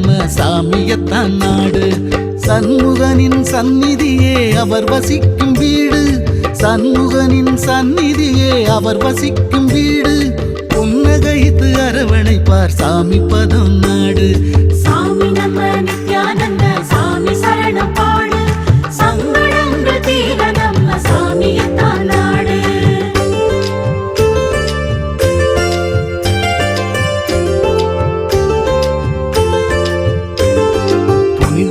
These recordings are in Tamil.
நம்ம சாமியத்தான் நாடு. சண்முகனின் சந்நிதியே அவர் வசிக்கும் வீடு. சண்முகனின் சந்நிதியே அவர் வசிக்கும் வீடு. புன்னகைத்து அரவணைப்பார் சாமி பதம் நாடு. சாமி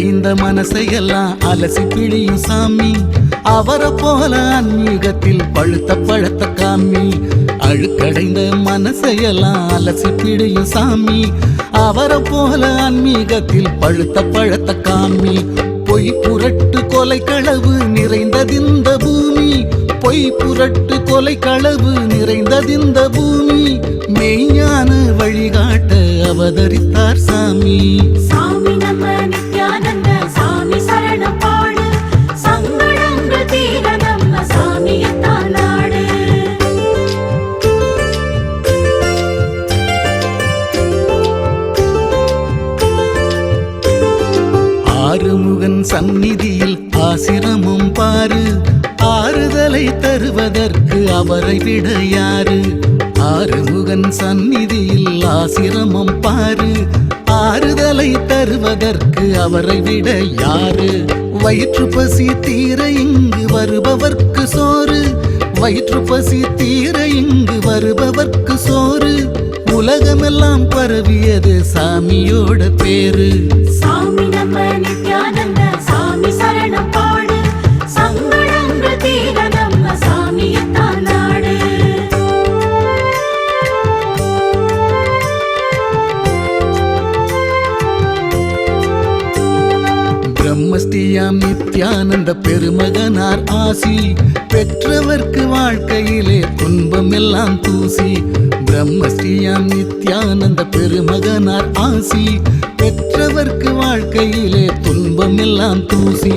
அழுக்கடைந்த மனசையெல்லாம் அலசி பிழியும் சாமி. அவரை போல ஆன்மீகத்தில் பழுத்த பழத்த காமி. அழுக்கடைந்த மனசையெல்லாம் அலசி பிழியும் சாமி. அவரை போல ஆன்மீகத்தில் பழுத்த பழத்த காமி. பொய் புரட்டு கொலை களவு நிறைந்ததிந்த பூமி. பொய் புரட்டு கொலை களவு நிறைந்ததிந்த பூமி. மெய்ஞான வழிகாட்ட அவதரித்தார் சாமி. சாமி நம்ம உன் சந்நிதியில் ஆசிரமும் பாரு. ஆறுதலை தருவதற்கு அவரை விட யாரு? ஆறுமுகன் சந்நிதியில் ஆசிரமம் பாரு. ஆறுதலை தருவதற்கு அவரை விட யாரு? வயிற்று பசி தீர இங்கு வருபவர்க்கு சோறு. வயிற்று பசி தீர இங்கு வருபவர்க்கு சோறு. உலகமெல்லாம் பரவியது சாமியோட பேரு. சாமி நம்ம நித்தியானந்த பெருமகனார் ஆசி. பெற்றவர்க்கு வாழ்க்கையிலே துன்பம் எல்லாம் தூசி பிரம்மஸ்ரீயாம் நித்யானந்த பெருமகனார் ஆசி. பெற்றவர்க்கு வாழ்க்கையிலே துன்பம் எல்லாம் தூசி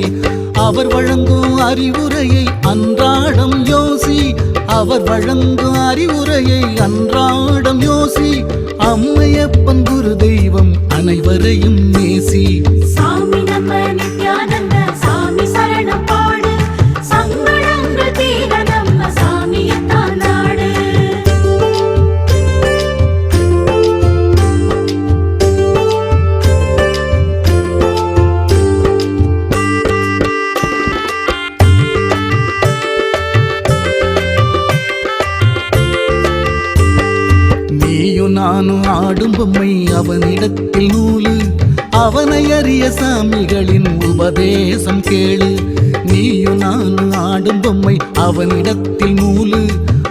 அவர் வழங்கும் அறிவுரையை அன்றாடம் யோசி. அவர் வழங்கும் அறிவுரையை அன்றாடம் யோசி. அம்மையப்பன் குரு தெய்வம் அனைவரையும் நேசி. அவனை சாமிகளின் உபதேசம் கேளு. நீயும் நானும் ஆடும் பொம்மை அவனிடத்தில் நூலு.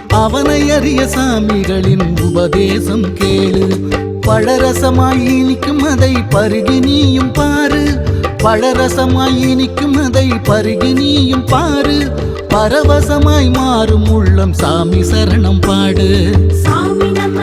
அவனை அறிய சாமிகளின் உபதேசம் கேளு. பழரசமாய் இனிக்கும் அதை பருகி நீயும் பாரு. பழரசமாய் இனிக்கும் அதை பருகி நீயும் பாரு. பரவசமாய் மாறும் உள்ளம் சாமி சரணம் பாடு. சாமி நம்ம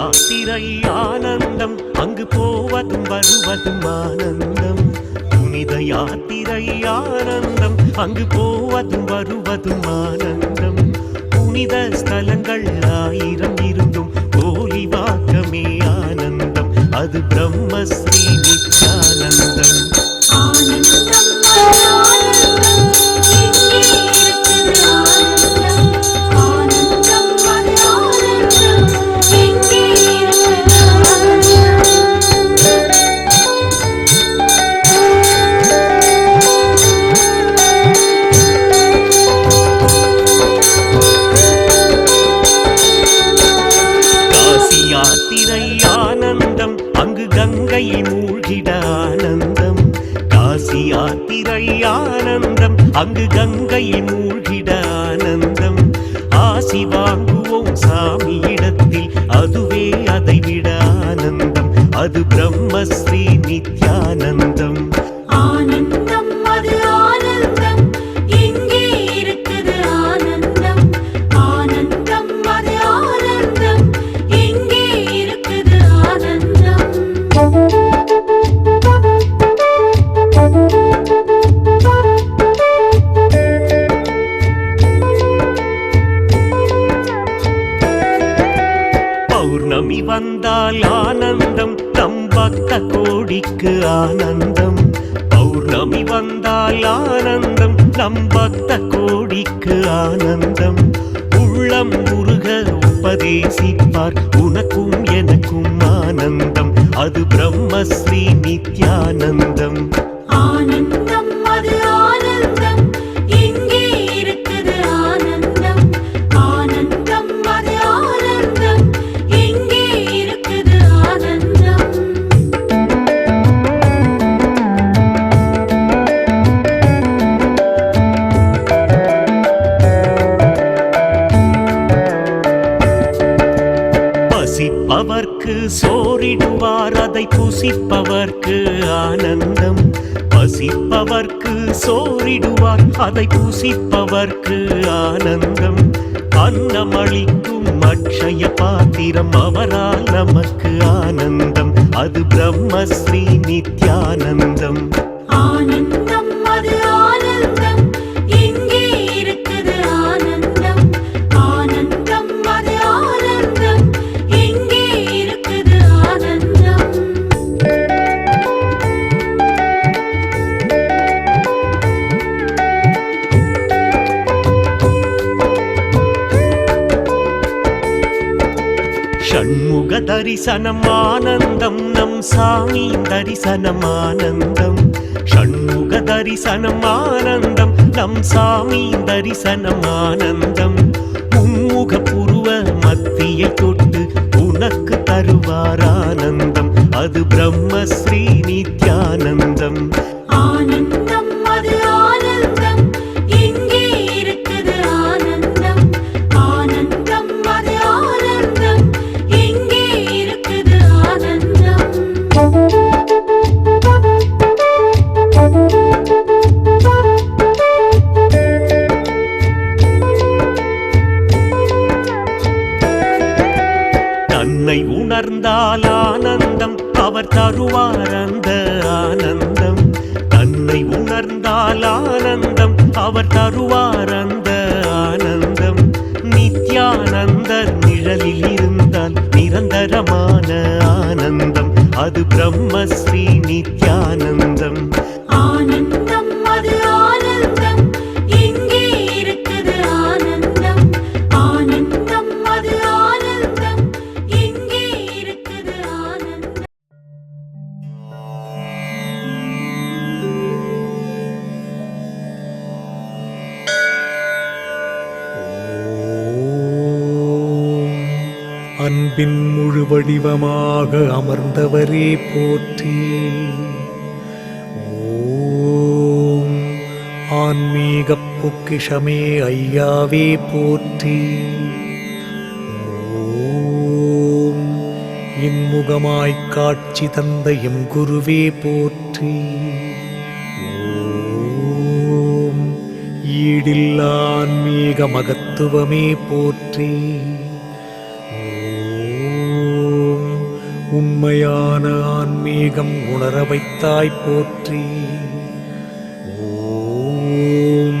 யாத்திரை ஆனந்தம் அங்கு போவதும் வருவதும் ஆனந்தம். புனித யாத்திரை ஆனந்தம் அங்கு போவதும் வருவதும் ஆனந்தம். புனித ஸ்தலங்கள் ஆயிரம் இருந்தும் போலி வாக்கமே ஆனந்தம். அது பிரம்மஸ்ரீ நித்யானந்தம். in சோறிடுவார் அதை புசிப்பவர்க்கு ஆனந்தம். பசிப்பவர்க்கு சோறிடுவார் அதை புசிப்பவர்க்கு ஆனந்தம். அன்னமளிக்கும் அக்ஷய பாத்திரம் அவரால் நமக்கு ஆனந்தம். அது பிரம்மஸ்ரீ நித்யானந்தம். தரிசனம் ஆனந்தம் நம் சாமி தரிசனம் ஆனந்தம் ஷண்முக தரிசனம் ஆனந்தம் நம் சாமி தரிசனம் ஆனந்தம் உம்முக புருவ மத்தியை தொட்டு உனக்கு தருவார் ஆனந்தம் அது பிரம்மஸ்ரீ வடிவமாக அமர்ந்தவரே போற்றி. ஓம் ஆன்மீக பொக்கிஷமே ஐயாவே போற்றி. ஓம் இன்முகமாய்க் காட்சி தந்த எம் குருவே போற்றி. ஓம் ஈடில்லா ஆன்மீக மகத்துவமே போற்றி. உண்மையான ஆன்மீகம் உணர வைத்தாய் போற்றி. ஓம்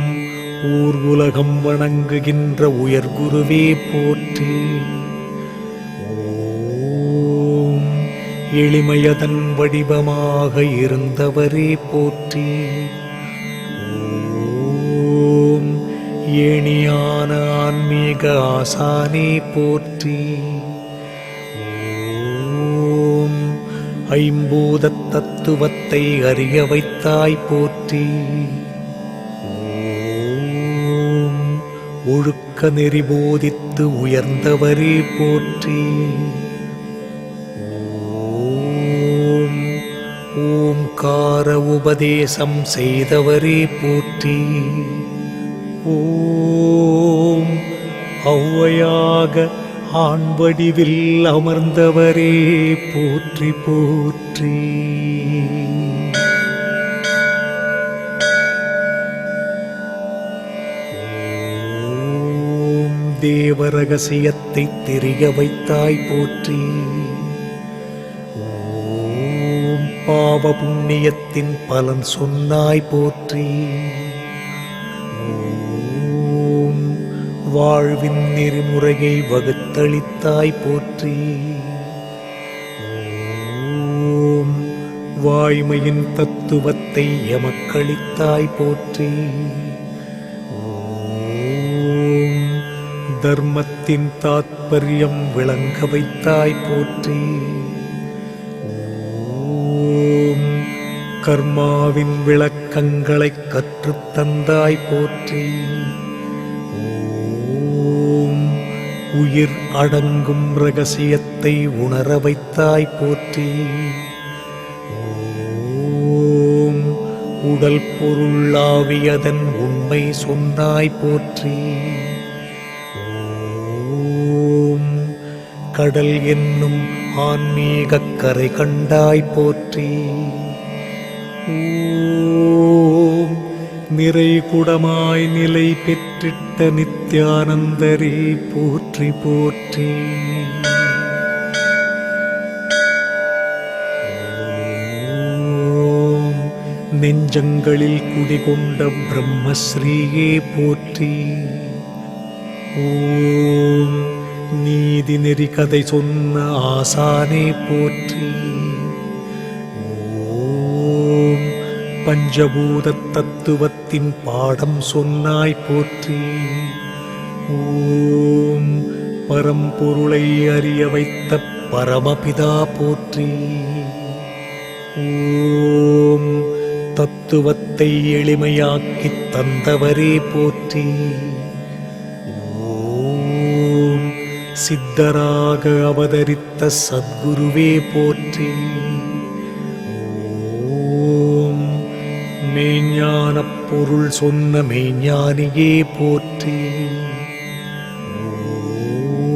ஊர் உலகம் வணங்குகின்ற உயர்குருவே போற்றி. ஓம் எளிமையதன் வடிவமாக இருந்தவரே போற்றி. ஓம் ஏணியான ஆன்மீக ஆசானே போற்றி. ஐம்பூத தத்துவத்தை அறிய வைத்தாய் போற்றி ஒழுக்க நெறி போதித்து உயர்ந்தவரே போற்றி. ஓம் ஓம்கார உபதேசம் செய்தவரே போற்றி. ஓம் ஔவையாக ஆண் வடிவில் அமர்ந்தவரே போற்றி போற்றி. தேவ ரகசியத்தை தெரிய வைத்தாய் போற்றி. ஓம் பாவ புண்ணியத்தின் பலன் சொன்னாய் போற்றி. வாழ்வின் நெறிமுறையை வகுத்தளித்தாய் போற்றி. ஓம் வாய்மையின் தத்துவத்தை எமக்களித்தாய் போற்றி. ஓம் தர்மத்தின் தாத்பரியம் விளங்க வைத்தாய் போற்றி. ஓம் கர்மாவின் விளக்கங்களை கற்றுத் தந்தாய் போற்றி. ஓம். உயிர் அடங்கும் ரகசியத்தை உணர வைத்தாய் போற்றி. ஓம். உடல் பொருளாவியதன் உண்மை சொன்னாய் போற்றி. ஓம். கடல் என்னும் ஆன்மீகக் கரை கண்டாய் போற்றி. ஓம் நிறை குடமாய் நிலை பெற்றிட்ட நித்யானந்தரே போற்றி போற்றி. நெஞ்சங்களில் குடிகொண்ட பிரம்மஸ்ரீயே போற்றி. ஓம். நீதி நெறி கதை சொன்ன ஆசானே போற்றி. பஞ்சபூத தத்துவத்தின் பாடம் சொன்னாய் போற்றி. ஓம் பரம்பொருளை அறிய வைத்த பரமபிதா போற்றி. ஓம் தத்துவத்தை எளிமையாக்கித் தந்தவரே போற்றி. ஓம் சித்தராக அவதரித்த சத்குருவே போற்றி. மெய்ஞானப் பொருள் சொன்ன மெய்ஞானியே போற்றி.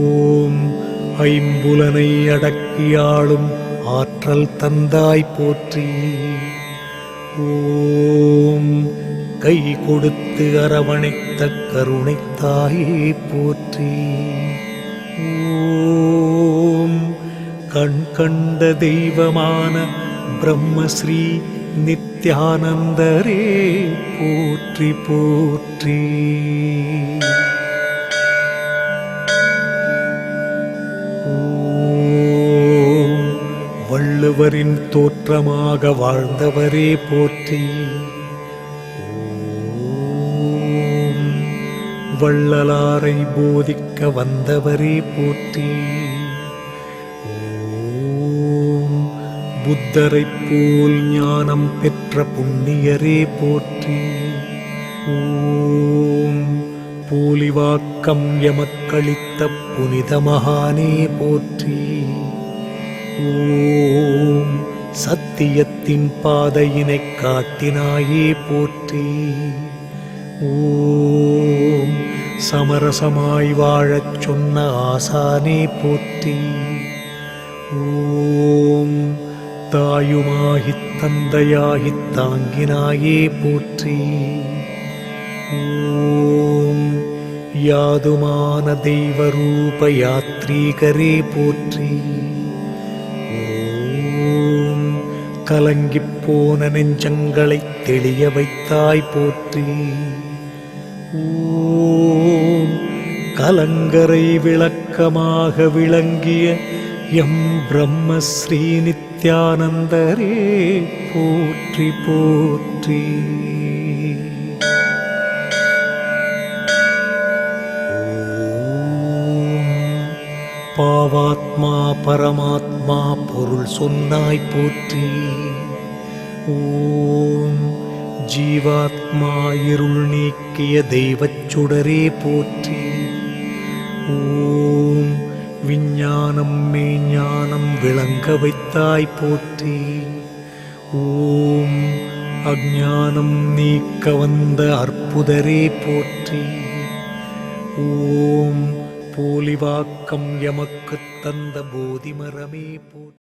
ஓம் ஐம்புலனை அடக்கியாளும் ஆற்றல் தந்தாய் போற்றி. ஓம் கை கொடுத்து அரவணைத்த கருணைத்தாயே போற்றி. ஓம் கண் கண்ட தெய்வமான பிரம்மஸ்ரீ நித் நித்யானந்தரே போற்றி போற்றி. வள்ளுவரின் தோற்றமாக வாழ்ந்தவரே போற்றி. வள்ளலாரை போதிக்க வந்தவரே போற்றி. புத்தரைப் போல் ஞானம் பெற்ற பெற்ற புண்ணியரே போற்றி. ஓம் பூலிவாக்கம் எமக்களித்த புனித மகானே போற்றி. ஓம் சத்தியத்தின் பாதையினை காட்டினாயே போற்றி. ஓம் சமரசமாய் வாழச் சொன்ன ஆசானே போற்றி. ஓம் தாயுமாகித் தந்தையாகித் தாங்கினாயே போற்றி. ஓம் யாதுமான தெய்வரூப யாத்ரீகரே போற்றி. ஓம் கலங்கிப் போன நெஞ்சங்களைத் தெளிய வைத்தாய் போற்றி. ஓம் கலங்கரை விளக்கமாக விளங்கிய எம் பிரம்மஸ்ரீ நித்யானந்தரே போற்றி போற்றி. பாவாத்மா பரமாத்மா பொருள் சொன்னாய் போற்றி. ஓம் ஜீவாத்மா இருள் நீக்கிய தெய்வச் சுடரே போற்றி. விஞ்ஞானம் மெய்ஞானம் விளங்க வைத்தாய் போற்றி. ஓம் அஜானம் நீக்க வந்த அற்புதரே போற்றி. ஓம் போலிவாக்கம் எமக்குத் தந்த போதிமரமே போற்றி.